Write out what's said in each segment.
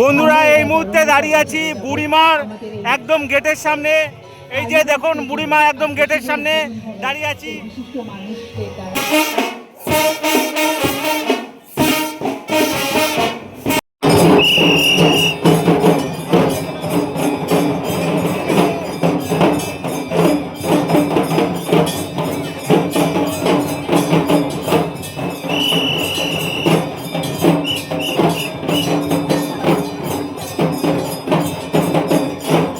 বন্ধুরা, এই মুহূর্তে দাঁড়িয়ে আছি বুড়িমার একদম গেটের সামনে। এই যে দেখুন, বুড়িমা একদম গেটের সামনে দাঁড়িয়ে আছি।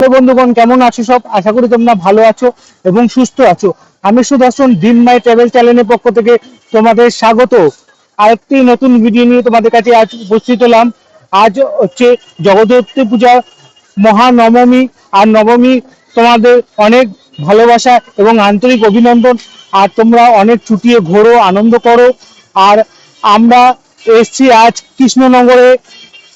তো বন্ধুগণ, কেমন আছো সব? আশা করি তোমরা ভালো আছো এবং সুস্থ আছো। আমি সুদর্শন ডিম মাই ট্রাভেল চ্যানেলের পক্ষ থেকে তোমাদের স্বাগত। আরেকটি নতুন ভিডিও নিয়ে তোমাদের কাছে আজ উপস্থিত হলাম। আজ হচ্ছে জগদ্ধাত্রী পূজা, মহানবমী। আর নবমী তোমাদের অনেক ভালোবাসা এবং আন্তরিক অভিনন্দন। আর তোমরা অনেক ছুটিয়ে ঘোরো, আনন্দ করো। আর আমরা এসছি আজ কৃষ্ণনগরে।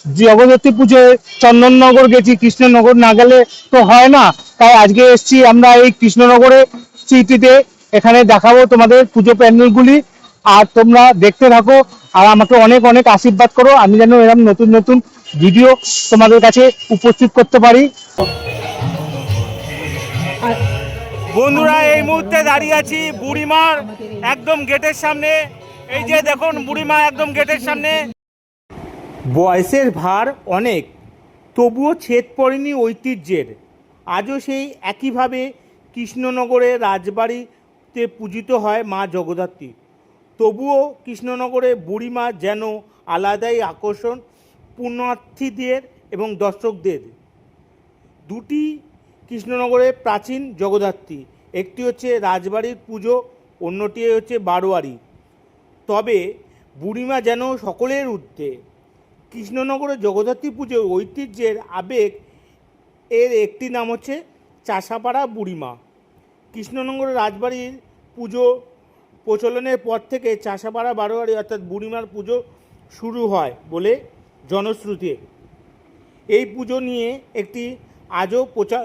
জগদ্ধাত্রী পুজোয় চন্দননগর গেছি, কৃষ্ণনগর না গেলে তো হয় না। তাই আজকে এসেছি আমরা এই কৃষ্ণনগরে সিটিতে এখানে দেখাবো তোমাদের পুজো প্যান্ডেলগুলি। আর তোমরা দেখতে থাকো আর আমাকে অনেক অনেক আশীর্বাদ করো। আমি যেন এরকম নতুন নতুন ভিডিও তোমাদের কাছে উপস্থিত করতে পারি। বন্ধুরা, এই মুহূর্তে দাঁড়িয়ে আছি বুড়িমার একদম গেটের সামনে। এই যে দেখুন, বুড়িমা একদম গেটের সামনে। বয়সের ভার অনেক, তবুও ছেদ পড়েনি ঐতিহ্যের। আজও সেই একইভাবে কৃষ্ণনগরে রাজবাড়িতে পূজিত হয় মা জগদ্ধাত্রী। তবুও কৃষ্ণনগরে বুড়িমা যেন আলাদাই আকর্ষণ পুণ্যার্থীদের এবং দর্শকদের। দুটি কৃষ্ণনগরে প্রাচীন জগদ্ধাত্রী, একটি হচ্ছে রাজবাড়ির পুজো, অন্যটি হচ্ছে বারোয়ারি। তবে বুড়িমা যেন সকলের ঊর্ধ্বে। কৃষ্ণনগরে জগদ্ধাত্রী পুজোর ঐতিহ্যের আবেগ এর একটি নাম হচ্ছে চাষাপাড়া বুড়িমা। কৃষ্ণনগরের রাজবাড়ির পুজো প্রচলনের পর থেকে চাষাপাড়া বারোয়ারি অর্থাৎ বুড়িমার পুজো শুরু হয় বলে জনশ্রুতি। এই পুজো নিয়ে একটি আজও প্রচার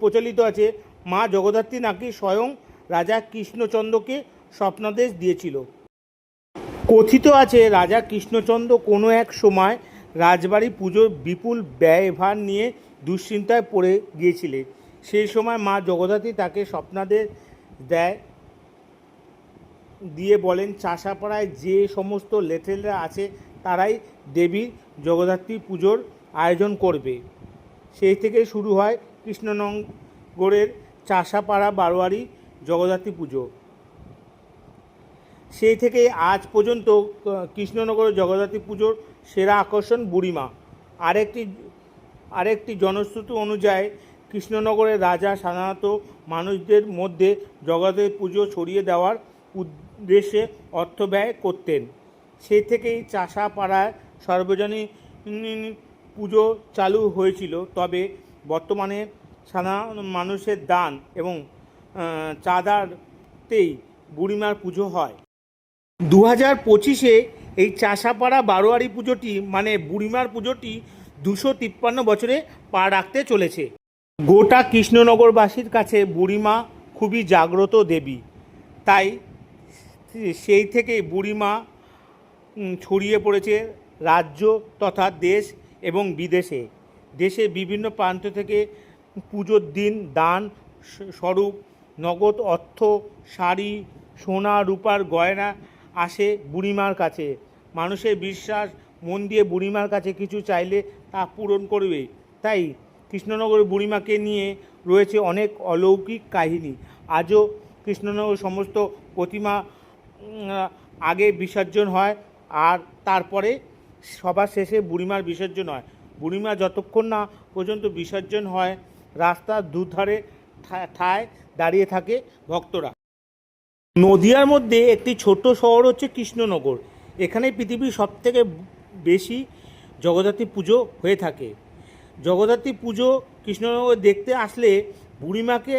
প্রচলিত আছে। মা জগদ্ধাত্রী নাকি স্বয়ং রাজা কৃষ্ণচন্দ্রকে স্বপ্নাদেশ দিয়েছিল। কথিত আছে, রাজা কৃষ্ণচন্দ্র কোনো এক সময় রাজবাড়ি পুজোর বিপুল ব্যয়ভার নিয়ে দুশ্চিন্তায় পড়ে গিয়েছিলেন। সেই সময় মা জগদ্ধাত্রী তাকে স্বপ্নাদেশ দেয়, দিয়ে বলেন, চাষাপাড়ায় যে সমস্ত লেটেলরা আছে, তারাই দেবীর জগদ্ধাত্রী পুজোর আয়োজন করবে। সেই থেকে শুরু হয় কৃষ্ণনগরের চাষাপাড়া বারোয়ারি জগদ্ধাত্রী পুজো। সেই থেকে আজ পর্যন্ত কৃষ্ণনগর জগদ্ধাত্রী পুজোর সেরা আকর্ষণ বুড়িমা। আরেকটি আরেকটি জনশ্রুতি অনুযায়ী কৃষ্ণনগরের রাজা সাধারণত মানুষদের মধ্যে জগদ্ধাত্রী পুজো ছড়িয়ে দেওয়ার উদ্দেশ্যে অর্থ ব্যয় করতেন। সেই থেকেই চাষাপাড়ায় সর্বজনীন পুজো চালু হয়েছিল। তবে বর্তমানে সাধারণ মানুষের দান এবং আহ, চাঁদাতেই বুড়িমার পুজো হয়। দু হাজার পঁচিশে এই চাষাপাড়া বারোয়ারি পুজোটি মানে বুড়িমার পুজোটি দুশো তিপ্পান্ন বছরে পা রাখতে চলেছে। গোটা কৃষ্ণনগরবাসীর কাছে বুড়িমা খুবই জাগ্রত দেবী। তাই সেই থেকে বুড়িমা ছড়িয়ে পড়েছে রাজ্য তথা দেশ এবং বিদেশে। দেশে বিভিন্ন প্রান্ত থেকে পুজোর দিন দান স্বরূপ, নগদ অর্থ, শাড়ি, সোনা, রূপার গয়না আসে বুড়িমার কাছে। মানুষের বিশ্বাস, মন দিয়ে বুড়িমার কাছে কিছু চাইলে তা পূরণ করবে। তাই কৃষ্ণনগরের বুড়িমাকে নিয়ে রয়েছে অনেক অলৌকিক কাহিনী। আজও কৃষ্ণনগর সমস্ত প্রতিমা আগে বিসর্জন হয় আর তারপরে সবার শেষে বুড়িমার বিসর্জন হয়। বুড়িমা যতক্ষণ না পর্যন্ত বিসর্জন হয় রাস্তার দুধারে ঠায় দাঁড়িয়ে থাকে ভক্তরা। নদিয়ার মধ্যে একটি ছোট শহর হচ্ছে কৃষ্ণনগর। এখানে পৃথিবীর সবথেকে বেশি জগদ্ধাত্রী পুজো হয়ে থাকে। জগদ্ধাত্রী পুজো কৃষ্ণনগর দেখতে আসলে বুড়িমাকে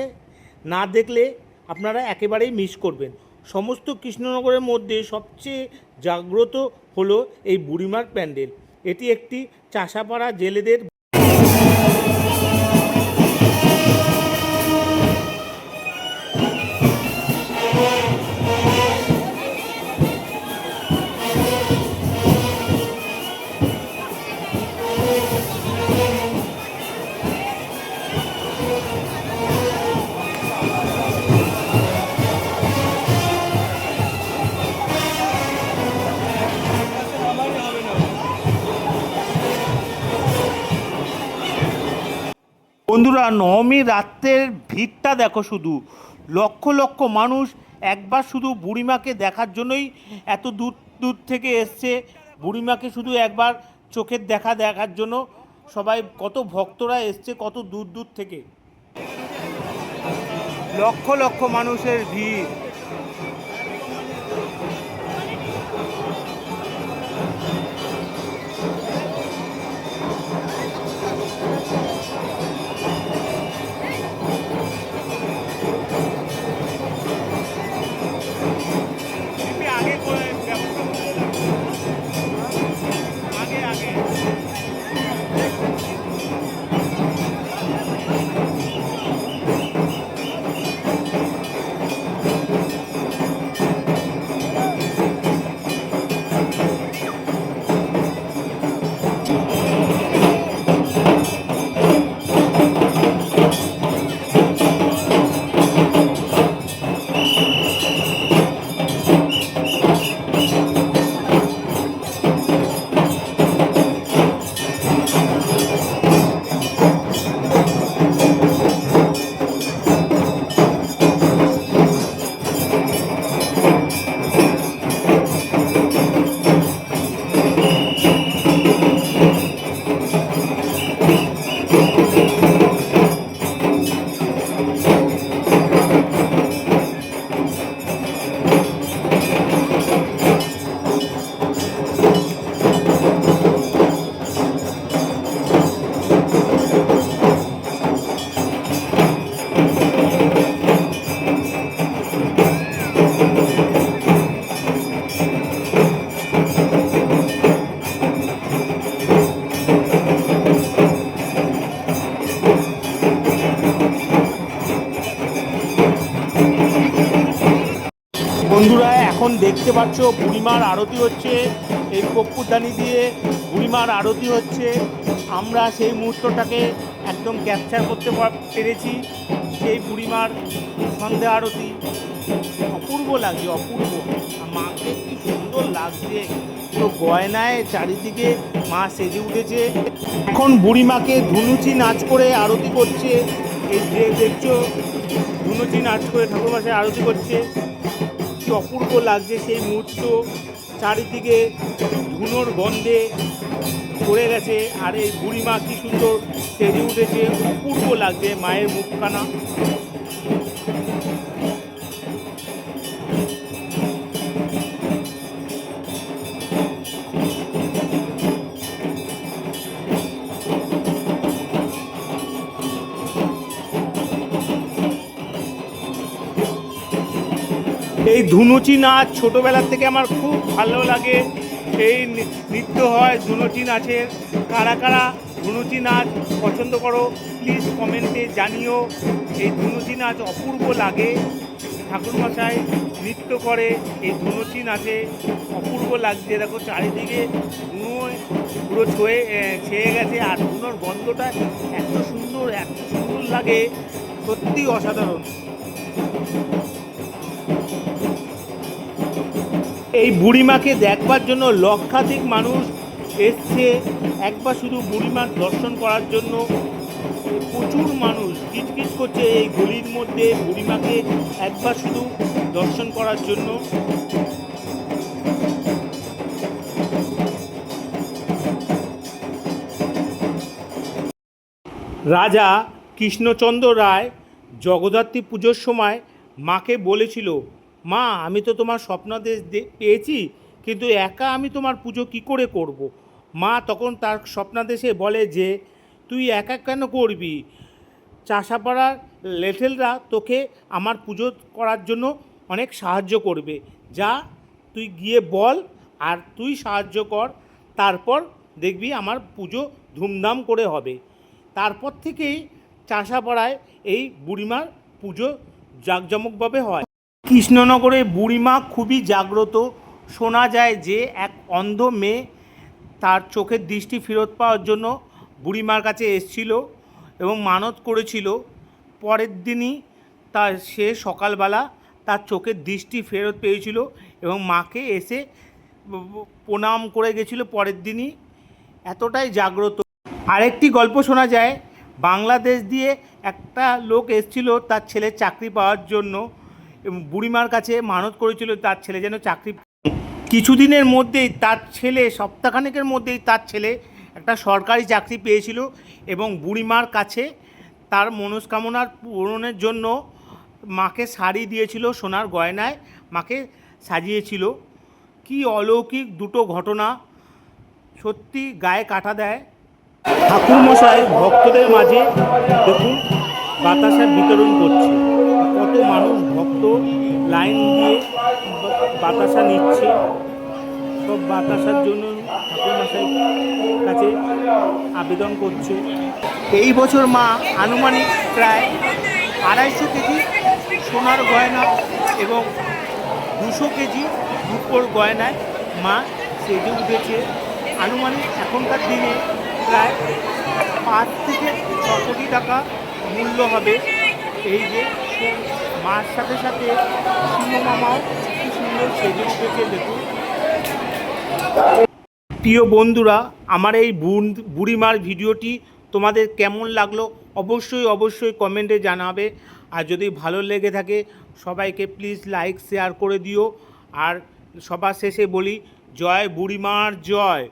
না দেখলে আপনারা একেবারেই মিস করবেন। সমস্ত কৃষ্ণনগরের মধ্যে সবচেয়ে জাগ্রত হলো এই বুড়িমার প্যান্ডেল। এটি একটি চাষাপাড়া জেলেদের বন্ধুরা, নবমী রাত্রের ভিড়টা দেখো শুধু। লক্ষ লক্ষ মানুষ একবার শুধু বুড়িমাকে দেখার জন্যই এত দূর দূর থেকে এসছে। বুড়িমাকে শুধু একবার চোখের দেখা দেখার জন্য। সবাই কত ভক্তরা এসছে, কত দূর দূর থেকে। লক্ষ লক্ষ মানুষের ভিড়। বন্ধুরা, এখন দেখতে পাচ্ছ, বুড়িমার আরতি হচ্ছে। এই কপ্পুরদানি দিয়ে বুড়িমার আরতি হচ্ছে। আমরা সেই মুহূর্তটাকে একদম ক্যাপচার করতে পেরেছি, সেই বুড়িমার সন্ধ্যা আরতি। অপূর্ব লাগছে, অপূর্ব। মাকে কি সুন্দর লাগছে। তো গয়নায় চারিদিকে মা সেজে উঠেছে। এখন বুড়িমাকে ধুনুচি নাচ করে আরতি করছে। এই যে দেখছ, ধুনুচি নাচ করে ঠাকুরমাশাই আরতি করছে। কি অপূর্ব লাগছে সেই মুহূর্ত। চারিদিকে ধুনোর গন্ধে পড়ে গেছে, আর এই বুড়িমা কি সুন্দর সেজে উঠেছে। অপূর্ব লাগছে মায়ের মুখখানা। ধুনুচি নাচ ছোটোবেলার থেকে আমার খুব ভালো লাগে। এই নৃত্য হয় ধুনুচি নাচের। কারা কারা ধুনুচি নাচ পছন্দ করো প্লিজ কমেন্টে জানিও। এই ধুনুচি নাচ অপূর্ব লাগে। ঠাকুরমশাই নৃত্য করে এই ধুনুচি নাচে। অপূর্ব লাগছে। দেখো চারিদিকে ধুনোয় পুরো ছয়ে ছেয়ে গেছে আর ধুনোর গন্ধটা এত সুন্দর এত সুন্দর লাগে। সত্যি অসাধারণ। এই বুড়িমাকে দেখবার জন্য লক্ষাধিক মানুষ এসছে। একবার শুধু বুড়িমার দর্শন করার জন্য। প্রচুর মানুষ কিচকিচ করছে এই গলির মধ্যে বুড়িমাকে একবার শুধু দর্শন করার জন্য। রাজা কৃষ্ণচন্দ্র রায় জগদ্ধাত্রী পুজোর সময় মাকে বলেছিল মা, আমি তো তোমার স্বপ্নাদেশ পেয়েছি, কিন্তু একা আমি তোমার পুজো কি করে করব। মা তখন তার স্বপ্নাদেশে বলে যে, তুই একা কেন করবি? চাষাপাড়ার লেঠেলরা তোকে আমার পুজো করার জন্য অনেক সাহায্য করবে। যা, তুই গিয়ে বল আর তুই সাহায্য কর। তারপর দেখবি আমার পুজো ধুমধাম করে হবে। তারপর থেকেই চাষাপাড়ায় এই বুড়িমার পুজো জাঁকজমকভাবে হয়। কৃষ্ণনগরে বুড়িমা খুবই জাগ্রত। শোনা যায় যে এক অন্ধ মেয়ে তার চোখের দৃষ্টি ফেরত পাওয়ার জন্য বুড়িমার কাছে এসেছিল এবং মানত করেছিল। পরের দিনই তার সে সকালবেলা তার চোখের দৃষ্টি ফেরত পেয়েছিল এবং মাকে এসে প্রণাম করে গেছিল পরের দিনই। এতটাই জাগ্রত। আরেকটি গল্প শোনা যায়, বাংলাদেশ দিয়ে একটা লোক এসেছিল তার ছেলে চাকরি পাওয়ার জন্য। বুড়িমার কাছে মানত করেছিল তার ছেলে যেন চাকরি কিছুদিনের মধ্যেই তার ছেলে, সপ্তাহখানেকের মধ্যেই তার ছেলে একটা সরকারি চাকরি পেয়েছিল এবং বুড়িমার কাছে তার মনস্কামনার পূরণের জন্য মাকে শাড়ি দিয়েছিল সোনার গয়নায়, মাকে সাজিয়েছিল। কি অলৌকিক দুটো ঘটনা, সত্যি গায়ে কাটা দেয়। ঠাকুরমশাই ভক্তদের মাঝে দেখুন বাতাসা বিতরণ করছে। কত মানুষ, ভক্ত, লাইন দিয়ে বাতাসা নিচ্ছে। সব বাতাসার জন্য ঠাকুরমশাই কাছে আবেদন করছে। এই বছর মা আনুমানিক প্রায় আড়াইশো কেজি সোনার গয়না এবং দুশো কেজি রূপোর গয়নায় মা সেজে উঠেছে। আনুমানিক এখনকার দিনে প্রায় পাঁচ থেকে ছ কোটি টাকা মূল্য হবে। এই যে মার সাথে সাথে সিংহ মামাও সুন্দর সেজে উঠেছে, দেখুন। প্রিয় বন্ধুরা, আমার এই বুড়িমার ভিডিওটি তোমাদের কেমন লাগল অবশ্যই অবশ্যই কমেন্টে জানাবে। আর যদি ভালো লেগে থাকে, সবাইকে প্লিজ লাইক, শেয়ার করে দিও। আর সবার শেষে বলি, জয় বুড়িমার, জয়।